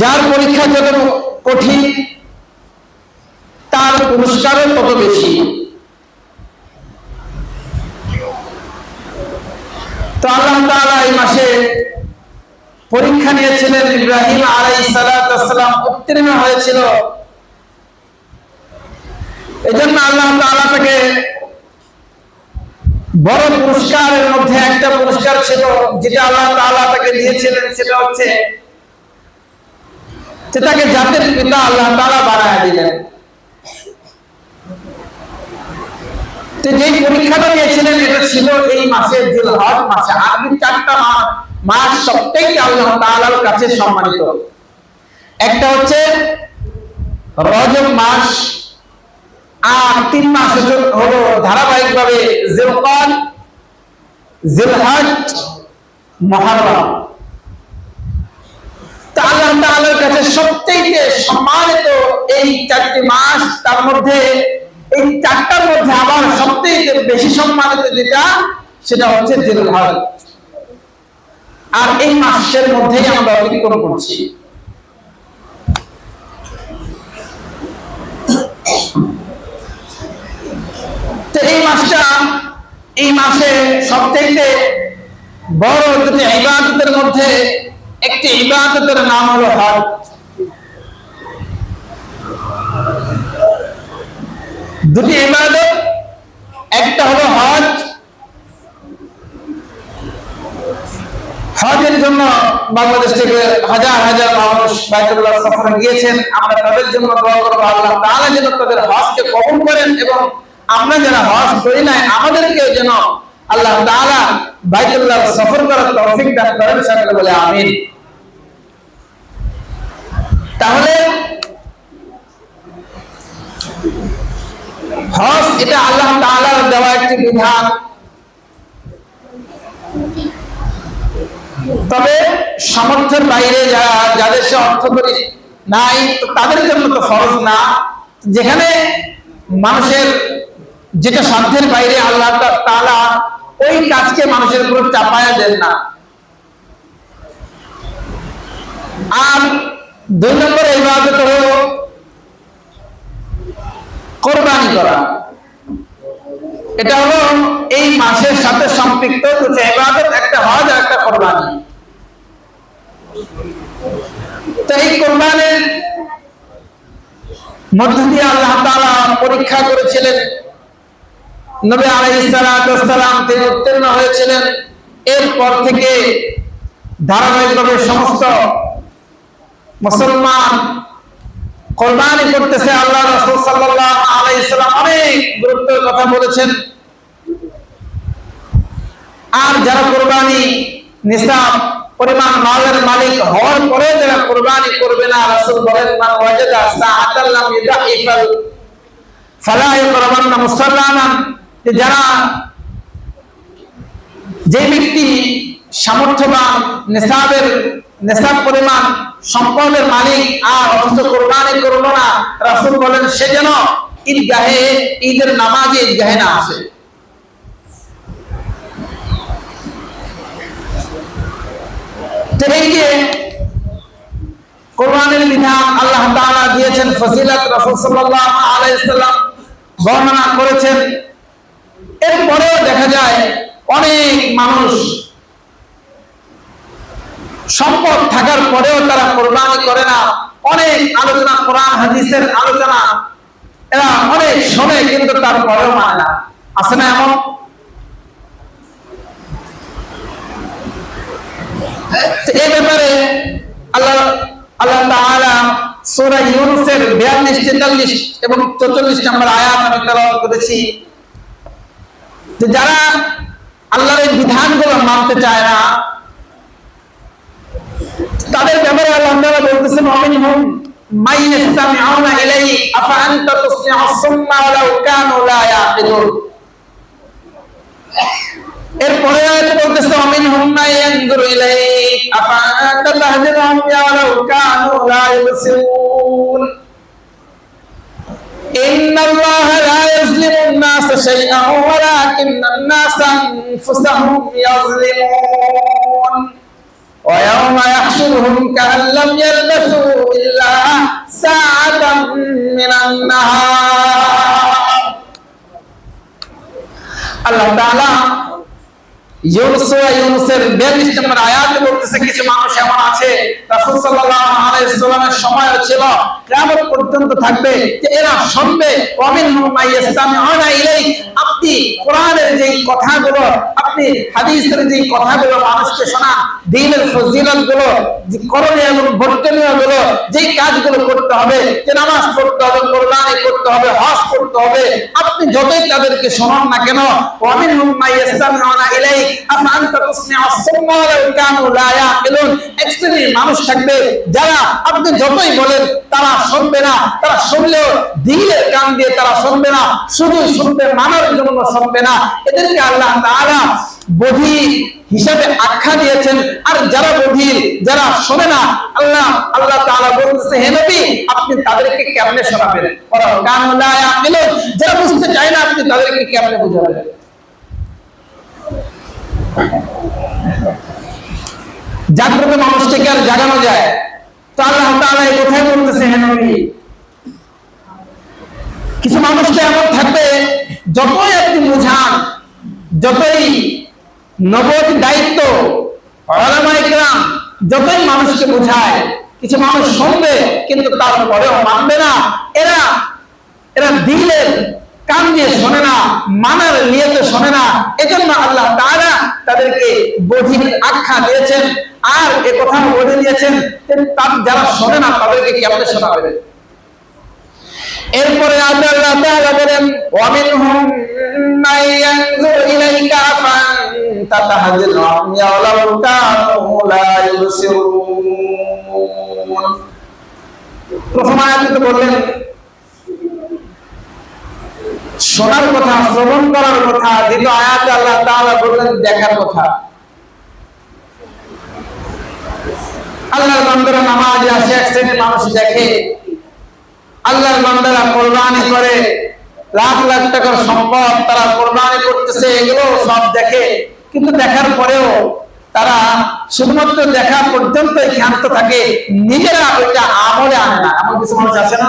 যার পরীক্ষা যত কঠিন, তার পুরস্কারও তত বেশি। তো আল্লাহ তাআলা এই মাসে পরীক্ষা নিয়েছিলেন ইব্রাহিম আলাইহিস সালাম, উত্তীর্ণ হয়েছিল। এজন্য আল্লাহ তাআলা তাকে বড় পুরস্কারের মধ্যে একটা পুরস্কার ছিল, যেটা আল্লাহ তাআলা তাকে দিয়েছিলেন, সেটা হচ্ছে যে তাকে জাতের পিতা আল্লাহ তাআলা বানায় দিলেন। তো যেই পরীক্ষাটা নিয়েছিলেন, এটা ছিল এই মাসের জিলহজ মাসে। আরবি চারটা মাস মাস সবথেকে আল্লাহ তাআলার কাছে সম্মানিত? একটা হচ্ছে রজব মাস আর তিন মাস হলো এই চারটি মাস, তার মধ্যে এই চারটার মধ্যে বেশি যেটা, সেটা হচ্ছে আর এই মাসের মধ্যেই আমরা অতিক্রম করছি। এই মাসটা এই মাসে সবথেকে বড় দুটি ইবাদতের মধ্যে একটি ইবাদতের নাম হলো হজ। দুটি ইবাদত, একটা হলো হজ। হজের জন্য বাংলাদেশ থেকে হাজার হাজার মানুষ বাইতুল্লাহ সফরে গিয়েছেন। আমরা তাদের জন্য দোয়া করব, আল্লাহ তাআলা যেন তাদের হজকে কবুল করেন এবং আমরা যারা হজ করি নাই, আমাদেরকে যেন আল্লাহ তাআলা বাইতুল্লাহ সফর করার তৌফিক দান করেন, সকলে বলে আমিন। তাহলে, হজ এটা আল্লাহ তাআলার দেওয়া একটি বিধান। তবে সামর্থ্যের বাইরে যারা, যাদের সে অর্থ করি নাই তাদের জন্য তো ফরজ না। যেখানে মানুষের যেটা সাধ্যের বাইরে আল্লাহ তা- তাআলা ওই কাজকে মানুষের উপর চাপায়া দেন না। আর দুই নম্বর এই ইবাদত হলো কোরবানি করা। এটা হলো এই মাসের সাথে সম্পৃক্ত একটা হজ আর একটা কোরবানি। এই কোরবানির মধ্য দিয়ে আল্লাহ তাআলা পরীক্ষা করেছিলেন নবী ওয়াসসালাম তিনি উত্তীর্ণ হয়েছিলেন। এরপর থেকে ধারাবাহিকভাবে সমস্ত মুসলমান কোরবানি করতেছে আল্লাহ রাসূল সাল্লাল্লাহু আলাইহি সাল্লাম অনেক কথা বলেছেন। আর যারা কোরবানি, নিসাব পরিমাণ মালের মালিক হওয়ার পরে যারা কোরবানি করবে না, রাসূল বলেন, মান যারা যে ব্যক্তি সামর্থ্যবান, নেশাবের, নেশাব পরিমাণ সম্পদের মালিক আর কোরবানি করল না, রাসূল বলেন, সে যেন ঈদগাহে, ঈদের নামাজে ঈদগাহে না আসে। বিধান আল্লাহ দিয়েছেন, ফজিলত রাসূল সাল্লাল্লাহু আলাইহি বর্ণনা করেছেন। এরপরেও দেখা যায় অনেক মানুষ সম্পদ থাকার পরেও তারা কোরবানি করে না। অনেক আলোচনা, কোরআন, হাদিসের আলোচনা, এরা অনেক শোনে কিন্তু তারপরেও মানে না। আছে না এমন? এই ব্যাপারে আল্লাহ আল্লাহ তাআলা সূরা ইউনূসের 42 43 এবং 44 নম্বর আয়াত আমি তেলাওয়াত করেছি। যে যারা আল্লাহর এই বিধানগুলো মানতে চায় না, তাদের ব্যাপারে আল্লাহ তারা বলতেছেন অমিন হোম এরপরে আয়াত বলতেছে অমিন হুম মা ইয়ানজুরু ইলাইক আফা আনতা তাহদিরুহুম الناس شيئا ولكن الناس أنفسهم يظلمون. ويوم يحشرهم كأن لم يلبثوا إلا ساعة من النهار. الله تعالى ইউনুসের 42 নম্বর আয়াতে বলতেছে কিছু মানুষ আছে সময় কেমন এরা আপনি কথাগুলো আপনি হাদিসের যেই কথাগুলো মানুষকে শোনান দ্বীনের ফজিলতগুলো করণীয় এবং বর্তনীয়গুলো যেই কাজগুলো করতে হবে, যে নামাজ পড়তে হবে কোরবানি করতে হবে, হজ করতে হবে, আপনি যতই তাদেরকে শোনান না কেন ওয়ামিনহুম মাইয়াসতামিউনা ইলাইক আফআনতা তুসমিউস সুম্মা লাউ কানু লা ইয়াকিলুন। এক মানুষ থাকবে, যারা আপনি যতই বলেন, তারা শুনবে না, তারা শুনলেও দিলের কান দিয়ে তারা শুনবে না, শুধু শুনবে মানার জন্য শুনবে না। এদেরকে আল্লাহ তাআলা বধির হিসাবে আখ্যা দিয়েছেন। আর যারা বধির যারা শোনে না, আল্লাহ আল্লাহ তাআলা বলতেছে, হে নবী, আপনি তাদেরকে কেমনে শোনাবেন? যারা বুঝতে চায় না, আপনি তাদেরকে কেমনে বুঝাবেন? জাগ্রত মানুষকে কি আর জাগানো যায়। তো আল্লাহ তাআলা কথাই বলতেছে, হে নবী, কিছু মানুষকে এমন থাকবে, যতই আপনি বুঝান যতই নবদ দায়িত্ব ওলামায়ে যতই মানুষকে বোঝায়, কিছু মানুষ শুনবে, কিন্তু তারপরেও মানবে না। এরা এরা দিলের কান দিয়ে শোনে না, মানার নিয়তে শোনে না। এজন্য আল্লাহ তারা তাদেরকে বধির আখ্যা দিয়েছেন। আর এ কথা বলে দিয়েছেন তার- যারা শোনে না, তাদেরকে কেমনে শোনাবে এরপরে আল্লাহ তাআলা বলেন ওয়া মিনহুম মান ইলাইকা কানু লা ইউবসিরুন প্রথম আয়াতে বললেন, শোনার কথা, শ্রবণ করার কথা, দ্বিতীয় আয়াতে আল্লাহ তাআলা বললেন, দেখার কথা। আল্লাহর বান্দারা নামাজে আসে, এক শ্রেণির মানুষ দেখে আল্লাহর বান্দারা কোরবানি করে, লাখ লাখ টাকার সম্পদ তারা কোরবানি করতেছে, এগুলো সব দেখে। কিন্তু দেখার পরেও তারা শুধুমাত্র দেখা পর্যন্ত ক্ষান্ত থাকে, নিজেরা ওইটা আমলে আনে না। এমন কিছু মানুষ আছে না?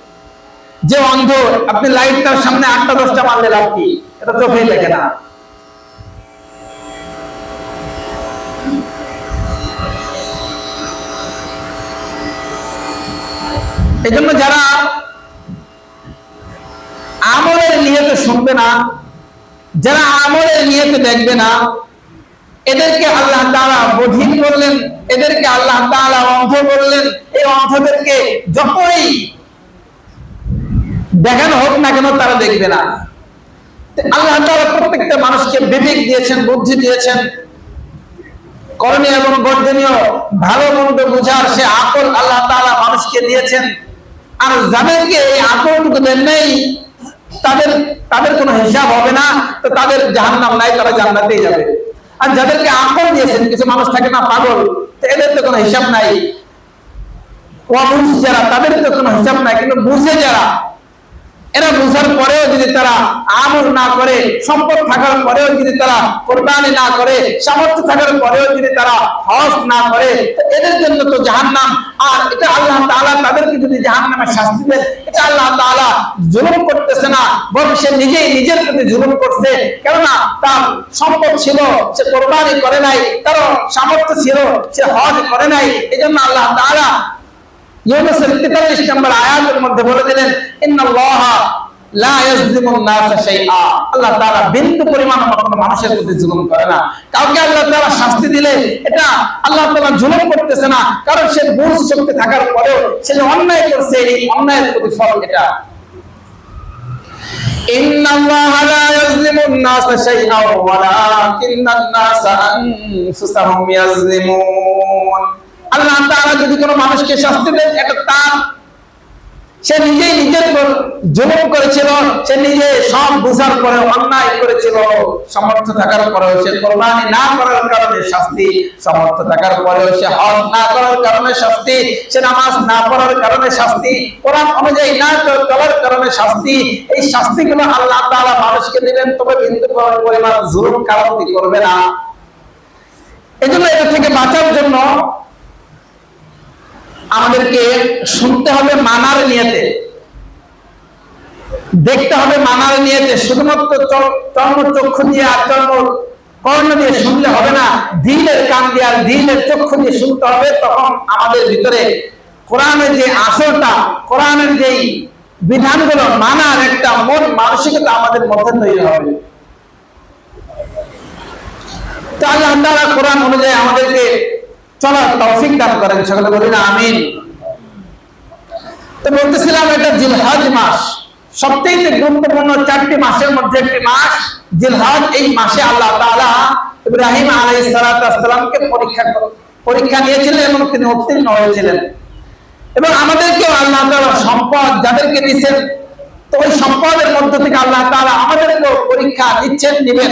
যে অন্ধ, আপনি লাইট তার সামনে আটটা, দশটা মারলে লাভ কি? এটা চোখেই দেখে না। এই জন্য যারা আমলের নিয়তে শুনবে না, যারা আমলের নিয়তে দেখবে না, এদেরকে আল্লাহ তাআলা বধির করলেন, এদেরকে আল্লাহ তাআলা অন্ধ করলেন, এই অন্ধদেরকে যতই দেখানো হোক না কেন তারা দেখবে না। আল্লাহ প্রত্যেকটা মানুষকে বিবেক দিয়েছেন, বুদ্ধি দিয়েছেন। করণীয় এবং ভালো মন্দ সে আকল আল্লাহ তাআলা মানুষকে দিয়েছেন। আর যাদেরকে এই আকলটুকু দেন তাদের তাদের কোনো হিসাব হবে না, তো তাদের জাহান্নাম নাই, তারা জান্নাতেই যাবে। আর যাদেরকে আকল দিয়েছেন, কিছু মানুষ থাকে না পাগল এদের তো কোনো হিসাব নাই। যারা, তাদের তো কোনো হিসাব নাই, কিন্তু বুঝে যারা এরা বুঝার পরেও যদি তারা আমল না করে, সম্পদ থাকার পরেও যদি তারা কোরবানি না করে, সামর্থ্য থাকার পরেও যদি তারা হজ না করে এদের জন্য তো জাহান্নাম। আর এটা আল্লাহ তাআলা তাদেরকে যদি জাহান্নামের শাস্তি দেন, এটা আল্লাহ তাআলা জুলুম করতেছে না, বরং সে নিজেই নিজের প্রতি জুলুম করছে। কেননা তার সম্পদ ছিল, সে কোরবানি করে নাই তার সামর্থ্য ছিল, সে হজ করে নাই। এজন্য আল্লাহ তাআলা ইউনুসের 43 নম্বর আয়াতের মধ্যে বলে দিলেন ইন্নাল্লাহা লা ইয়াজলিমুন নাসা শাইআ আল্লাহ তাআলা বিন্দু পরিমাণ কোনো মানুষের প্রতি জুলুম করে না কাউকে আল্লাহ তাআলা শাস্তি দিলে এটা আল্লাহ তাআলা জুলুম করতেছে না কারণ সে বুঝ শক্তি থাকার পরেও সে যে অন্যায় করছে এই অন্যায়ের প্রতিফল এটা إن الله لا يظلم الناس شيئا ولكن الناس أنفسهم يظلمون আল্লাহ তাআলা যদি কোনো মানুষকে শাস্তি দেন, এটা তার। সে নিজেই নিজের করেছিল, সে নিজে সব বুঝার পরে অন্যায় করেছিল, সমর্থ থাকার পরেও, সে কোরবানি না করার কারণে শাস্তি, সমর্থ থাকার পরেও, সে হজ না করার কারণে শাস্তি, সে নামাজ না পড়ার কারণে শাস্তি, কোরআন অনুযায়ী না কারণে শাস্তি, এই আল্লাহ মানুষকে দিবেন, তবে পরিমাণ জুলুম কারণটি করবে না। এজন্য এটা থেকে বাঁচার জন্য আমাদেরকে শুনতে হবে মানার নিয়েতে। দেখতে হবে মানার নিয়েতে। শুধুমাত্র চর্ম চক্ষু দিয়ে আর চর্ম কর্ণ দিয়ে শুনলে হবে না। দিলের কান দিয়ে আর দিলের চক্ষু দিয়ে শুনতে হবে। তখন আমাদের ভিতরে কোরআনের যে আসলটা, কোরআনের যেই বিধানগুলো, মানার একটা মন মানসিকতা আমাদের মধ্যে তৈরি হবে। তো আল্লাহ তাআলা কোরআন অনুযায়ী আমাদেরকে চলার তৌফিক দান করেন সকলে বলি আমিন। তো বলতেছিলাম এটা জিলহজ মাস। সবচেয়ে গুরুত্বপূর্ণ চারটি মাসের মধ্যে একটি মাস। জিলহজ এই মাসে আল্লাহ তাআলা ইব্রাহিম আলাইহিস পরীক্ষা পরীক্ষা নিয়েছিলেন এবং তিনি উত্তীর্ণ হয়েছিলেন। এবং আমাদেরকেও আল্লাহ তাআলা সম্পদ যাদেরকে দিয়েছেন তো ওই সম্পদের মধ্য থেকে আল্লাহ তাআলা আমাদেরকেও পরীক্ষা দিচ্ছেন নিবেন।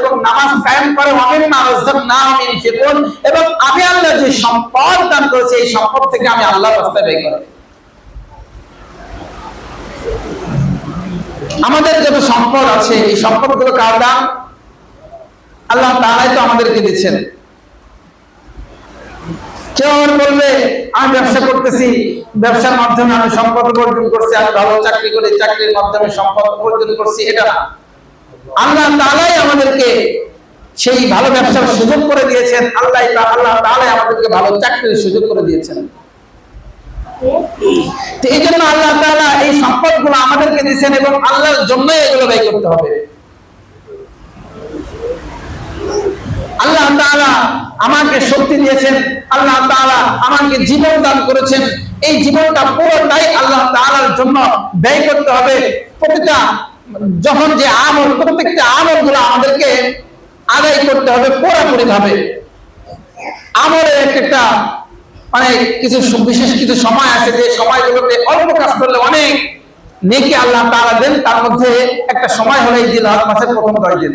এবং নামাজ কায়েম করে এবং আমি আল্লাহ যে সম্পদ দান করেছি, এই সম্পদ থেকে আমি আল্লাহর রাস্তায় ব্যয় করি আমাদের যত সম্পদ আছে, এই সম্পদগুলো কার দান আল্লাহ তাআলাই তো আমাদেরকে দিচ্ছেন। আবার বলবে, আমি ব্যবসা করতেছি, ব্যবসার মাধ্যমে আমি সম্পদ অর্জন করছি, আমি ভালো চাকরি করে, চাকরির মাধ্যমে সম্পদ অর্জন করছি। এটা আল্লাহ তাআলাই আমাদেরকে সেই ভালো ব্যবসার সুযোগ করে দিয়েছেন। আল্লাহ আল্লাহ তাআলাই আমাদেরকে ভালো চাকরির সুযোগ করে দিয়েছেন। এই জন্য আল্লাহ তাআলা এই সম্পদগুলো আমাদেরকে দিয়েছেন এবং আল্লাহর জন্যই এগুলো ব্যয় করতে হবে। আল্লাহ তাআলা আমাকে শক্তি দিয়েছেন। আল্লাহ তাআলা আমাকে জীবন দান করেছেন। এই জীবনটা পুরোটাই আল্লাহ তাআলার জন্য ব্যয় করতে হবে। প্রতিটা যখন যে আমল, প্রত্যেকটা আমলগুলো আমাদেরকে আদায় করতে হবে পুরোপুরি ভাবে আমলের একটা মানে কিছু বিশেষ কিছু সময় আছে, যে সময়গুলোতে অল্প কাজ করলে অনেক নেকি আল্লাহ তাআলা দেন, তার মধ্যে একটা সময় হলো এই দিন মাসের প্রথম দশ দিন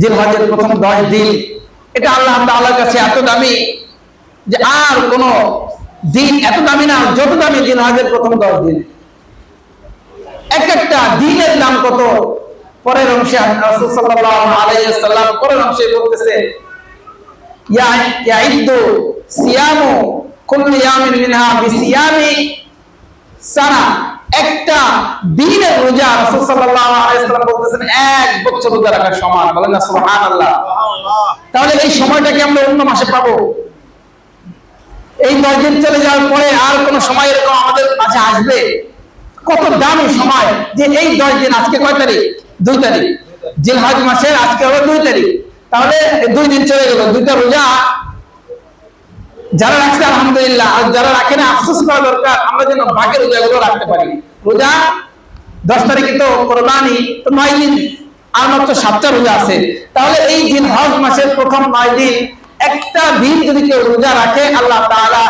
জিলহজের প্রথম দশ দিন, এটা আল্লাহ তাআলার কাছে এত দামি যে আর কোন দিন এত দামি না, যত দামি জিলহজের প্রথম দশ দিন। এক একটা দিনের দাম কত? পরের অংশে রাসূল সাল্লাল্লাহু আলাইহি সাল্লাম পরের অংশে বলতেছে সানা। একটা দিনের রোজা রাসূল সাল্লাল্লাহু আলাইহি সাল্লাম বলতেছেন এক বছর রোজা রাখার সমান। বলেন না সুবহানাল্লাহ। তাহলে এই সময়টাকে আমরা অন্য মাসে পাবো। এই দশ দিন চলে যাওয়ার পরে আর কোন সময় এরকম আমাদের মাঝে আসবে? কত দামি সময় যে এই দশ দিন আজকে কয় তারিখ? দুই তারিখ। জিলহজ মাসের আজকে হলো দুই তারিখ। তাহলে দুই দিন চলে গেল দুইটা রোজা যারা রাখছে, আলহামদুলিল্লাহ। আর যারা রাখে না, আফসোস করা দরকার, আমরা যেন বাকি রোজাগুলো রাখতে পারি। রোজা, দশ তারিখে তো কোরবানি, তো নয় দিন, আর মাত্র সাতটা রোজা আছে। তাহলে এই দিন হজ মাসের প্রথম নয় দিন, একটা দিন যদি কেউ রোজা রাখে, আল্লাহ তাআলা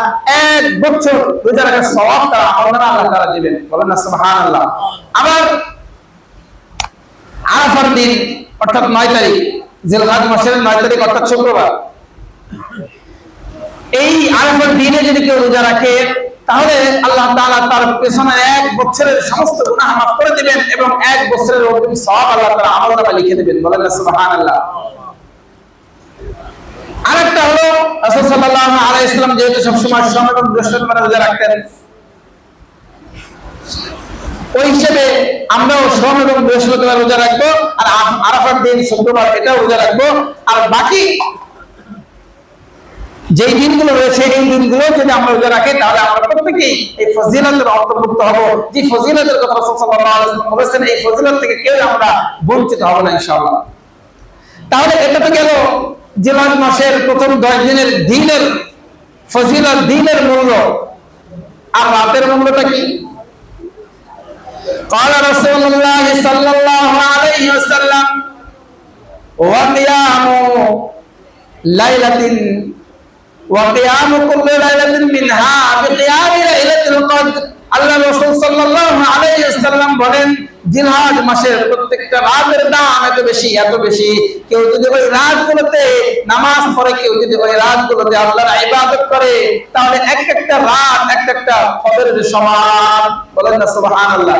এক বছর রোজা রাখার সওয়াব তারা আল্লাহ আল্লাহ তাআলা দিবেন। বলেন না, সুবহানাল্লাহ। আবার আরাফার দিন, অর্থাৎ নয় তারিখ, জিলহাজ মাসের নয় তারিখ, অর্থাৎ শুক্রবার। এই আরাফার দিনে যদি কেউ রোজা রাখে, তাহলে আল্লাহ তাআলা তার পেছনে এক বছরের সমস্ত গুনাহ মাফ করে দিবেন এবং এক বছরের অগ্রিম সওয়াব আল্লাহ তাআলা আমলনামা লিখে দিবেন। বলেন না, সুবহানাল্লাহ। আরেকটা হলো, রাসূল সাল্লাল্লাহু আলাইহি ওয়াসাল্লাম যেহেতু সবসময় সোম এবং বৃহস্পতিবার রোজা রাখতেন, ওই হিসেবে আমরাও সোম এবং বৃহস্পতিবার রোজা রাখব, আর আরাফার দিন শুক্রবার এটাও রোজা রাখব, আর বাকি যেই দিনগুলো রয়েছে এই দিনগুলো যদি আমরা রোজা রাখি তাহলে আমরা প্রত্যেকেই এই ফজিলতের অন্তর্ভুক্ত হব যে ফজিলতের কথা রাসূল সাল্লাল্লাহু আলাইহি ওয়াসাল্লাম বলেছেন এই ফজিলত থেকে কেউ আমরা বঞ্চিত হব না ইনশাআল্লাহ তাহলে এটা তো গেল জিলহজ মাসের প্রথম দশ দিনের দিনের ফজিলত দিনের মূল্য আর রাতের মূল্যটা কি قال رسول الله صلى الله عليه وسلم وقيام ليلة وقيام كل ليلة منها بقيام ليلة القدر আল্লাহ রাসূল সাল্লাল্লাহু আলাইহি ওয়াসাল্লাম বলেন জিলহজ মাসের প্রত্যেকটা রাতের দাম এত বেশি এত বেশি কেউ যদি ওই রাতগুলোতে নামাজ পড়ে কেউ যদি ওই রাতগুলোতে আল্লাহর ইবাদত করে তাহলে এক একটা রাত এক একটা কবরের সমান বলেন না সুবহানাল্লাহ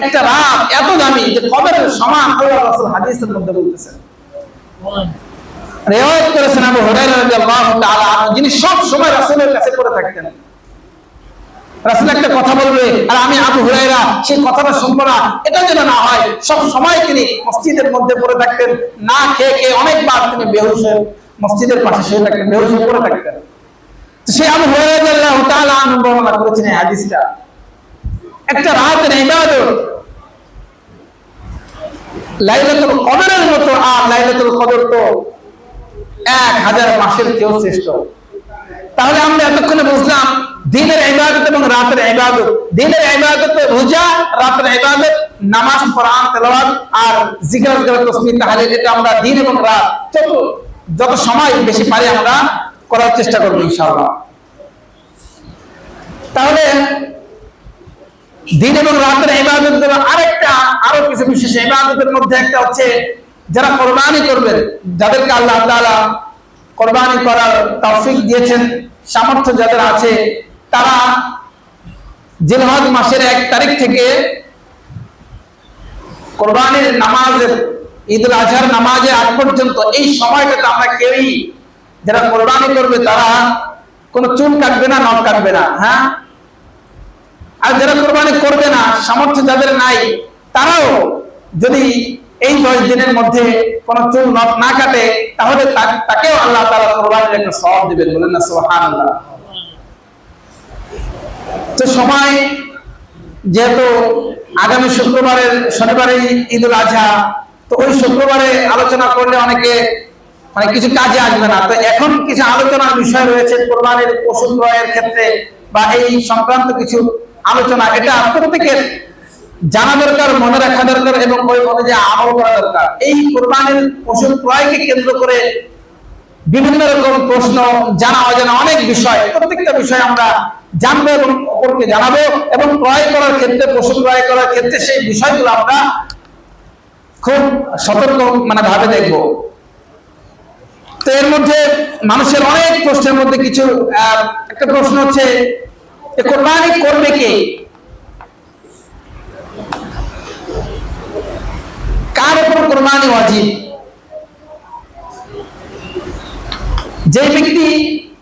একটা রাত এত দামি যে কবরের সমান আল্লাহ রাসূল হাদিসের মধ্যে বলতেছেন রেওয়ায়ত করেছেন আবু হুরায়রা রাদিয়াল্লাহু তাআলা যিনি সব সময় রাসূলের কাছে পড়ে থাকতেন। রাসূল একটা কথা বলবে, আর আমি আবু হুরায়রা, সেই কথাটা শুনব না। এটা যেন না হয়, সব সময় তিনি মসজিদের মধ্যে পড়ে থাকতেন। না খেয়ে খেয়ে অনেকবার তিনি বেহুশ মসজিদের পাশে শুয়ে থাকতেন, বেহুশ পড়ে থাকতেন। সেই আবু হুরায়রা রাদিয়াল্লাহু তাআলা আনহু বর্ণনা করেছেন এই হাদিসটা। একটা রাতের ইবাদত, লাইলাতুল কদরের মতো আর লাইলাতুল কদর তো এক হাজার মাসের চেয়েও শ্রেষ্ঠ। তাহলে আমরা এতক্ষণে বুঝলাম, দিনের ইবাদত এবং রাতের ইবাদত। দিনের ইবাদত রোজা, রাতের ইবাদত, নামাজ, কোরআন, তেলাওয়াত আর জিকির আজকার তাসবিহ তাহলিল এটা আমরা দিন এবং রাত যত যত সময় বেশি পারি আমরা করার চেষ্টা করব ইনশাআল্লাহ। তাহলে দিন এবং রাতের ইবাদতগুলো আরেকটা, আরও কিছু বিশেষ ইবাদতের মধ্যে একটা হচ্ছে যারা কোরবানি করবেন, যাদেরকে আল্লাহ কোরবানি করার তৌফিক দিয়েছেন, সামর্থ্য যাদের আছে, তারা জিলহজ মাসের এক তারিখ থেকে কোরবানির নামাজের ঈদ উল আজহার নামাজের আগ পর্যন্ত এই সময়টাতে আমরা কেউই যারা কোরবানি করবে, তারা কোনো চুল কাটবে না, নখ কাটবে না হ্যাঁ? আর যারা কোরবানি করবে না, সামর্থ্য যাদের নাই, তারাও যদি এই দশ দিনের মধ্যে কোন চুল নখ না কাটে, তাহলে তাকেও আল্লাহ তাআলা কোরবানির একটা সওয়াব দিবেন, বলেন না, সুবহানাল্লাহ। তো সময় যেহেতু আগামী শুক্রবারের শনিবারে ঈদ উল আজহা, তো ওই শুক্রবারে আলোচনা করলে অনেকে মানে কিছু কাজে আসবে না। তো এখন কিছু আলোচনার বিষয় রয়েছে, কোরবানির পশু ক্রয়ের ক্ষেত্রে বা এই সংক্রান্ত কিছু আলোচনা। এটা প্রত্যেকের জানা দরকার, মনে রাখা দরকার এবং ওই অনুযায়ী আমল করা দরকার। এই কোরবানির পশু ক্রয়কে কেন্দ্র করে বিভিন্ন রকম প্রশ্ন, জানা অজানা অনেক বিষয়, প্রত্যেকটা বিষয় আমরা জানব এবং অপরকে জানাব এবং ক্রয় করার ক্ষেত্রে, পশু ক্রয় করার ক্ষেত্রে সেই বিষয়গুলো আমরা খুব সতর্ক মানে ভাবে দেখব। তো এর মধ্যে মানুষের অনেক প্রশ্নের মধ্যে কিছু একটা প্রশ্ন হচ্ছে কোরবানি করবে কে? কার উপর কোরবানি ওয়াজিব? যে ব্যক্তি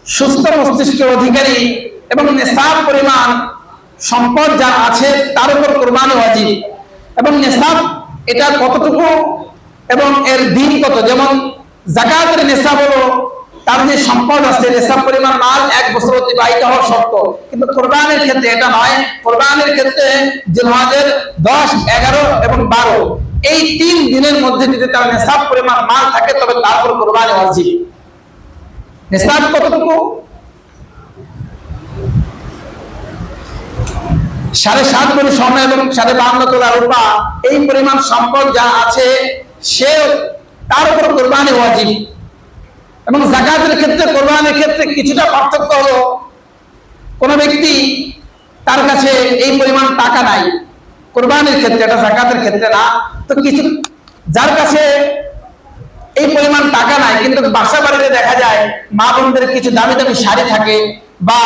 সুস্থ মস্তিষ্কের অধিকারী এবং নেশাব পরিমাণ সম্পদ যা আছে তার উপর কোরবানি ওয়াজিব। এবং নেশাব এটা কতটুকু এবং এর দিন কত? যেমন জাকাতের নেশাব হলো তার যে সম্পদ আছে নেশাব পরিমাণ মাল এক বছর অতিবাহিত হওয়া শর্ত। কিন্তু কোরবানির ক্ষেত্রে এটা নয়। কোরবানির ক্ষেত্রে জিলহাজের দশ, এগারো এবং বারো। এই তিন দিনের মধ্যে যদি তার নেশাব পরিমাণ মাল থাকে, তবে তারপর কোরবানি ওয়াজিব নিসাব কতটুকু? সাড়ে সাত ভরি স্বর্ণ এবং সাড়ে বাহান্ন তোলা রূপা। এই পরিমাণ সম্পদ যা আছে সে তার উপর কোরবানি ওয়াজিব এবং জাকাতের ক্ষেত্রে, কোরবানের ক্ষেত্রে কিছুটা পার্থক্য হলো, কোন ব্যক্তি তার কাছে এই পরিমাণ টাকা নাই। কোরবানের ক্ষেত্রে এটা জাকাতের ক্ষেত্রে না। তো কিছু, যার কাছে এই পরিমাণ টাকা নাই, কিন্তু বাসা বাড়িতে দেখা যায়, মা বোনদের কিছু দামি দামি শাড়ি থাকে বা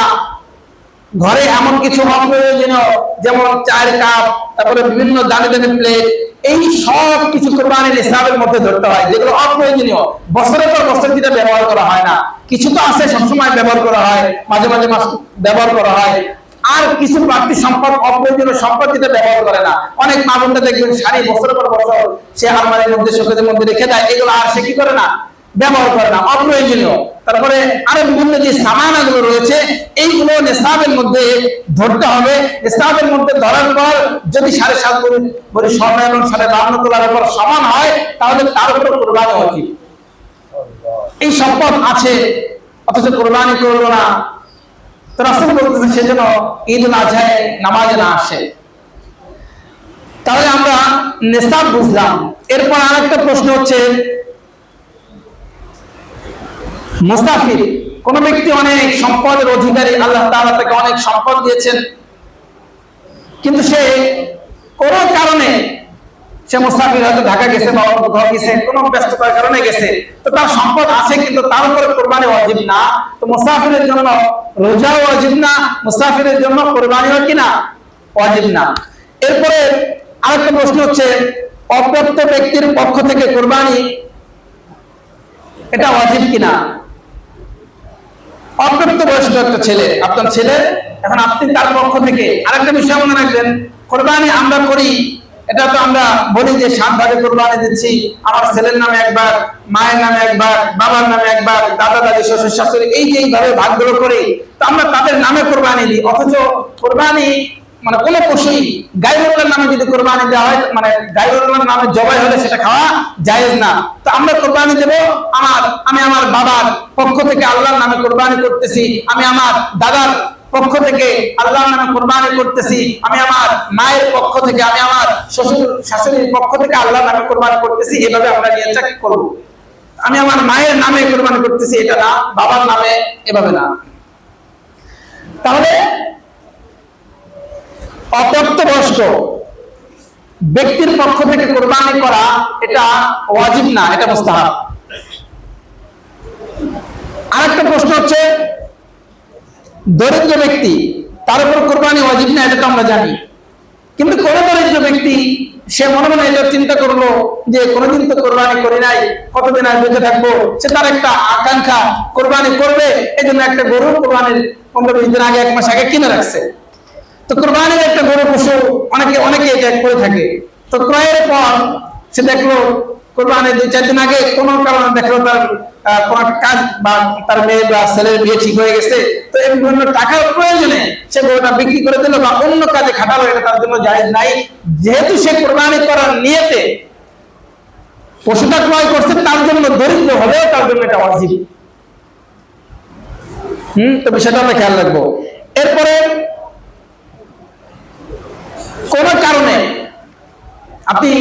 ঘরে এমন কিছু অপ্রয়োজনীয় যেমন চায়ের কাপ, তারপরে বিভিন্ন দামি দামি প্লেট এই সব কিছু কোরবানির ইসলামের মধ্যে ধরতে হয়, যেগুলো অপ্রয়োজনীয়। বছরের পর বছর যেটা ব্যবহার করা হয় না। কিছু তো আছে সবসময় ব্যবহার করা হয়, মাঝে মাঝে ব্যবহার করা হয়। আর কিছু বাড়তি সম্পদ, অপ্রয়োজনীয় সম্পদ যেটা ব্যবহার করে না। অনেক মা বোনটা দেখবেন, শাড়ি বছরের পর বছর সে আলমারির মধ্যে, শোকেজের মধ্যে রেখে দেয়, এগুলো আর সে কি করে না? ব্যবহার করে না, অপ্রয়োজনীয়। তারপরে আরও বিভিন্ন যে সামানাগুলো রয়েছে, এইগুলো নিসাবের মধ্যে ধরতে হবে। নিসাবের মধ্যে ধরার পর যদি সাড়ে সাত ভরি স্বর্ণ এবং সাড়ে বান্ন তোলার পর সমান হয়, তাহলে তার উপর কোরবানি উচিত এই সম্পদ আছে, অথচ কোরবানি করল না। তো রাসূল বলতেছে সেজন্য ঈদ উল আজহায় নামাজে না আসে। তাহলে আমরা নেশাব বুঝলাম। এরপর আরেকটা প্রশ্ন হচ্ছে মুস্তাফির। কোন ব্যক্তি অনেক সম্পদের অধিকারী, আল্লাহ তাআলা তাকে অনেক সম্পদ দিয়েছেন। কিন্তু সে কোন কারণে সে মুস্তাফির হয়তো ঢাকা গেছে বা কোথাও গেছে, কোনো ব্যস্ততার কারণে গেছে। তো তার সম্পদ আছে, কিন্তু তার উপরে কোরবানি ওয়াজিব না। তো মুসাফিরের জন্য রোজাও ওয়াজিব না মুসাফিরের জন্য কোরবানিও কি না? ওয়াজিব না। এরপরে আরেকটা প্রশ্ন হচ্ছে অপ্রাপ্ত ব্যক্তির পক্ষ থেকে কোরবানি, এটা ওয়াজিব কিনা অপ্রাপ্ত বয়স্ক একটা ছেলে, আপনার ছেলে, এখন আপনি তার পক্ষ থেকে আরেকটা বিষয় মনে রাখবেন, কোরবানি আমরা করি, এটা তো আমরা বলি যে সাত ভাগে কোরবানি দিচ্ছি, আমার ছেলের নামে একবার, মায়ের নামে একবার, বাবার নামে একবার, দাদা দাদি, শ্বশুর শাশুড়ি, এই যে এইভাবে ভাগগুলো করি, তো আমরা তাদের নামে কোরবানি দিই, অথচ কোরবানি মানে কোনো পশুই গাইবুল্লাহর নামে যদি কোরবানি দেওয়া হয় মানে গাইবুল্লাহর নামে জবাই হলে সেটা খাওয়া জায়েজ না। তো আমরা কোরবানি দেব আমার, আমি আমার বাবার পক্ষ থেকে আল্লাহর নামে কোরবানি করতেছি, আমি আমার দাদার পক্ষ থেকে আল্লাহর নামে কোরবানি করতেছি, আমি আমার মায়ের পক্ষ থেকে, আমি আমার শ্বশুর, শাশুড়ির পক্ষ থেকে আল্লাহর নামে কোরবানি করতেছি, এভাবে আমরা নিয়তটা করব। আমি আমার মায়ের নামে কোরবানি করতেছি, এটা না, বাবার নামে, এভাবে না। তাহলে অপ্রাপ্তবয়স্ক ব্যক্তির পক্ষ থেকে কোরবানি করা এটা ওয়াজিব না, এটা মুস্তাহাব। আরেকটা প্রশ্ন হচ্ছে, দরিদ্র ব্যক্তি, তার উপর কোরবানি ওয়াজিব না, এটা তো আমরা জানি। কিন্তু কোন দরিদ্র ব্যক্তি, সে মনে মনে এটা চিন্তা করল যে কোনোদিন তো কোরবানি করি নাই, কতদিন আর বেঁচে থাকব? সে তার একটা আকাঙ্ক্ষা, কোরবানি করবে এই জন্য একটা গরু কোরবানির পনেরো দিন আগে, এক মাস আগে কিনে রাখছে। তো কোরবানির একটা গরু পশু অনেকে অনেকে এটা করে থাকে। তো ক্রয়ের পর সে দেখল কোরবানির দুই, চার দিন আগে কোন কারণে দেখল তার কোন কাজ বা তার মেয়ে বা ছেলের বিয়ে ঠিক হয়ে গেছে। তো এই বিভিন্ন টাকার প্রয়োজনে সে গরুটা বিক্রি করে দিল বা অন্য কাজে খাটালো এটা তার জন্য জায়েজ নাই। যেহেতু সে কোরবানি করার নিয়েতে পশুটা ক্রয় করছে, তার জন্য দরিদ্র হলেও তার জন্য এটা অজিব হম, তো বিষয়টা আমরা খেয়াল রাখব। এরপরে কোন কারণে আপনি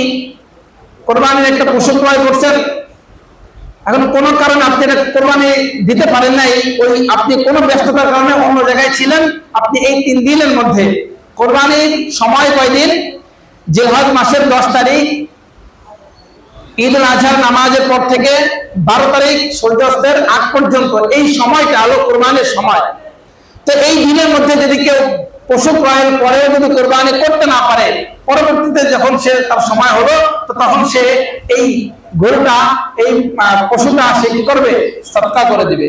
কোরবানির একটা পশু ক্রয় করছেন, এখন কোন কারণে আপনি এটা কোরবানি দিতে পারেন নাই, ওই আপনি কোন ব্যস্ততার কারণে অন্য জায়গায় ছিলেন, আপনি এই তিন দিনের মধ্যে কোরবানির সময় কয়দিন? জেলহজ মাসের দশ তারিখ, ঈদ উল আজহার নামাজের পর থেকে বারো তারিখ সূর্যাস্তের আগ পর্যন্ত এই সময়টা হলো কোরবানির সময়। তো এই দিনের মধ্যে যদি কেউ পশু ক্রয়ের পরেও যদি কোরবানি করতে না পারে, পরবর্তীতে যখন সে তার সময় হলো, তো তখন সে এই গরুটা, এই পশুটা সে কি করবে? সৎকার করে দিবে।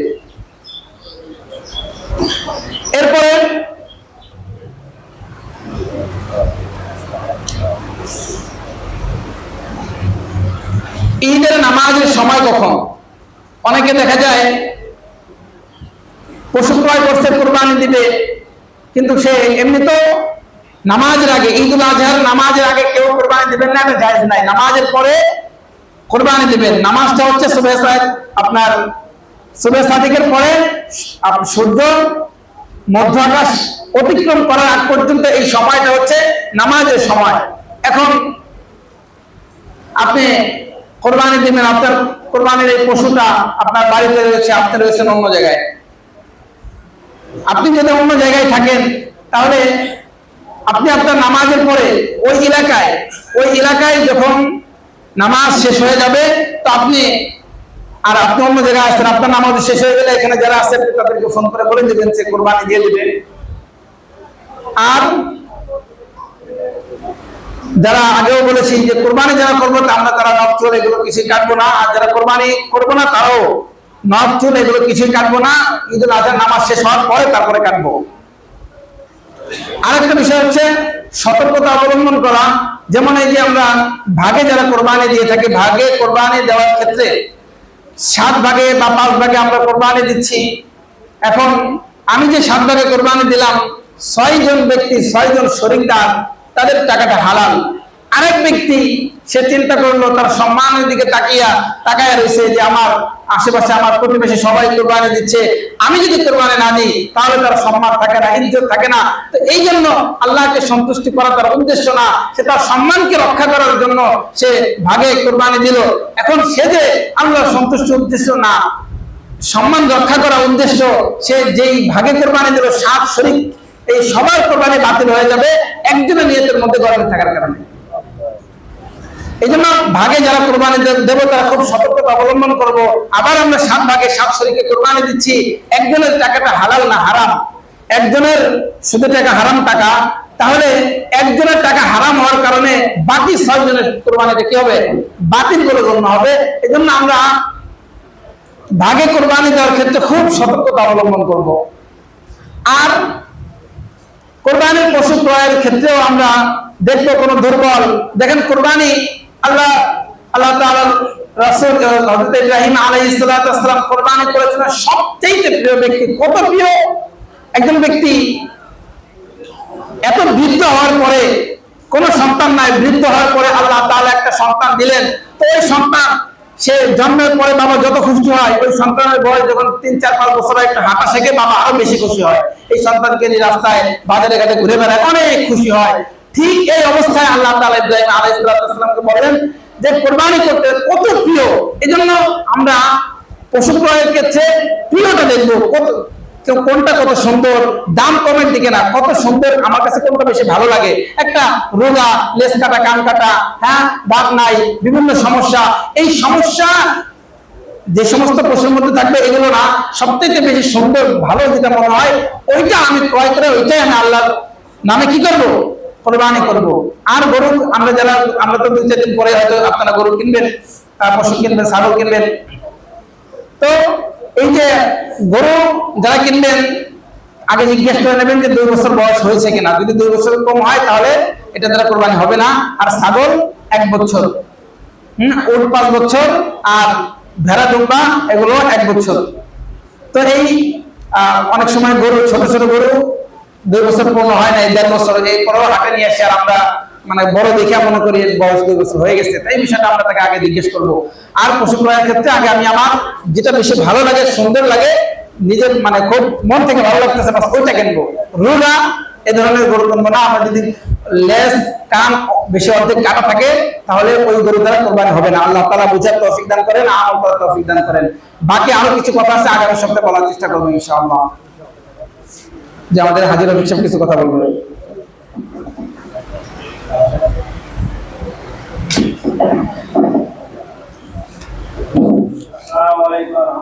এরপরে ঈদের নামাজের সময় কখন? অনেকে দেখা যায়, পশু ক্রয় করছে, কোরবানি দিবে কিন্তু সে এমনি তো নামাজের আগে, ঈদ উল আজহার নামাজের আগে কেউ কোরবানি দিবেন না, এটা জায়েজ নাই। নামাজের পরে কোরবানি দিবেন। নামাজটা হচ্ছে সুবে আপনার সুবে সাদিকের পরে সূর্য মধ্য আকাশ অতিক্রম করার আগ পর্যন্ত এই সময়টা হচ্ছে নামাজের সময়। এখন আপনি কোরবানি দিবেন, আপনার কোরবানির এই পশুটা আপনার বাড়িতে রয়েছে আপনি রয়েছেন অন্য জায়গায়। আপনি যদি অন্য জায়গায় থাকেন, তাহলে আপনি আপনার নামাজের পরে ওই এলাকায় ওই এলাকায় যখন নামাজ শেষ হয়ে যাবে, তো আপনি আর আপনি অন্য জায়গায় আসছেন, আপনার নামাজ শেষ হয়ে গেলে এখানে যারা আপনি তাদেরকে ফোন করে বলে দেবেন সে কোরবানি দিয়ে দিবেন। আর যারা আগেও বলেছি যে কোরবানি যারা করব আমরা তারা চুল এগুলো কিছু কাটবো না। আর যারা কোরবানি করব না, তারাও নখ চুল, এগুলো কিছুই কাটবো না। ঈদুল আজহার নামাজ শেষ হওয়ার পরে তারপরে কাটবো। আরেকটা বিষয় হচ্ছে সতর্কতা অবলম্বন করা। যেমন এই যে আমরা ভাগে যারা কোরবানি দিয়ে থাকি, ভাগে কোরবানি দেওয়ার ক্ষেত্রে সাত ভাগে বা পাঁচ ভাগে আমরা কোরবানি দিচ্ছি। এখন আমি যে সাত ভাগে কোরবানি দিলাম ছয় জন ব্যক্তি ছয় জন শরিকদার তাদের টাকাটা হালাল। আরেক ব্যক্তি, সে চিন্তা করল, তার সম্মানের দিকে তাকিয়া তাকায় রয়েছে যে আমার আশেপাশে আমার প্রতিবেশী সবাই কোরবানি দিচ্ছে। আমি যদি কোরবানি না দিই, তাহলে তার সম্মান থাকে না, ইজ্জত থাকে না। তো এই জন্য আল্লাহকে সন্তুষ্টি করা তার উদ্দেশ্য না। সে তার সম্মানকে রক্ষা করার জন্য সে ভাগে কোরবানি দিল। এখন সে যে আল্লাহর সন্তুষ্ট উদ্দেশ্য না, সম্মান রক্ষা করা উদ্দেশ্য সে যেই ভাগে কোরবানি দিল, সাত শরিক, এই সবার কোরবানি বাতিল হয়ে যাবে, একজনের নিয়তের মধ্যে গরমে থাকার কারণে। এই জন্য ভাগে যারা কোরবানি দেবো, তারা খুব সতর্কতা অবলম্বন করব। আবার আমরা সাত ভাগে সাত শরীরকে কোরবানি দিচ্ছি। একজনের টাকাটা হালাল না হারাম? একজনের শুধু টাকা হারাম টাকা? তাহলে একজনের টাকা হারাম হওয়ার কারণে বাকি ছয় জনের কোরবানিটা কি হবে? বাতিল করে গণ্য হবে। এই জন্য আমরা ভাগে কোরবানি দেওয়ার ক্ষেত্রে খুব সতর্কতা অবলম্বন করব। আর কোরবানির পশু ক্রয়ের ক্ষেত্রেও আমরা দেখব কোনো দুর্বল। দেখেন কোরবানি আল্লাহ আল্লাহ তাআলা রাসূল হযরত ইব্রাহিম আলাইহিস সালাতু কোরবানি করেছিলেন সবচেয়ে প্রিয় ব্যক্তি, কত প্রিয় একজন ব্যক্তি? এত বৃদ্ধ হওয়ার পরে, কোন সন্তান নাই, বৃদ্ধ হওয়ার পরে আল্লাহ তাআলা একটা সন্তান দিলেন। ওই সন্তান, সে জন্মের পরে বাবা যত খুশি হয়, ওই সন্তানের বয়স যখন তিন, চার, পাঁচ বছর একটা হাঁটা শেখে বাবা আরও বেশি খুশি হয়। এই সন্তানকে নিয়ে রাস্তায় বাজারে ঘাটে ঘুরে বেড়ায় অনেক খুশি হয়। ঠিক এই অবস্থায় আল্লাহ আলাইহিস বলেন যে কোরবানি করতে কত প্রিয়? এই জন্য আমরা পশু ক্রয়ের ক্ষেত্রে প্রিয়টা দেখব। কত কোনটা কত সুন্দর? দাম কমের দিকে না, কত সুন্দর? আমার কাছে কোনটা বেশি ভালো লাগে? একটা রোগা লেস কাটা, কান কাটা হ্যাঁ দাঁত নাই, বিভিন্ন সমস্যা। এই সমস্যা যে সমস্ত পশুর মধ্যে থাকবে এগুলো না সবথেকে বেশি সুন্দর, ভালো যেটা মনে হয়, ওইটা আমি ক্রয় করে ওইটাই আমি আল্লাহর নামে কি করব? কোরবানি করব। আর গরু আমরা যারা, আমরা তো দুই, চার দিন পরে হয়তো আপনারা গরু কিনবেন পশু কিনবেন, ছাগল কিনবেন। তো এই যে গরু যারা কিনবেন, আগে জিজ্ঞেস করে নেবেন যে দুই বছর বয়স হয়েছে কিনা। যদি দুই বছর কম হয়, তাহলে এটা দ্বারা কোরবানি হবে না। আর ছাগল এক বছর। হম? উট পাঁচ বছর, আর ভেড়া, দুম্বা, এগুলো এক বছর। তো এই অনেক সময় গরু, ছোট ছোট গরু দুই বছর পূর্ণ হয় না এই দেড় বছর এই পরেও হাটে নিয়ে আসে আর আমরা মানে বড় দেখে মনে করি বয়স দুই বছর হয়ে গেছে। তাই বিষয়টা আমরা তাকে আগে জিজ্ঞেস করব। আর পশু ক্রয়ের ক্ষেত্রে আগে আমি আমার যেটা বেশি ভালো লাগে, সুন্দর লাগে, নিজের মানে খুব মন থেকে ভালো লাগতেছে, বাস ওইটা কিনবো। রুগা এ ধরনের গরু কিনবো না, আমরা যদি লেস কান বেশি অর্ধেক কাটা থাকে, তাহলে ওই গরু দ্বারা কোরবানি হবে না। আল্লাহ তালা বুঝার তৌফিক দান করেন, আমল করার তৌফিক দান করেন। বাকি আরও কিছু কথা আছে, আগামী সপ্তাহে বলার চেষ্টা করব ইনশাআল্লাহ। যে আমাদের হাজিরা বিক্ষেপ কিছু কথা বলব আসসালামু আলাইকুম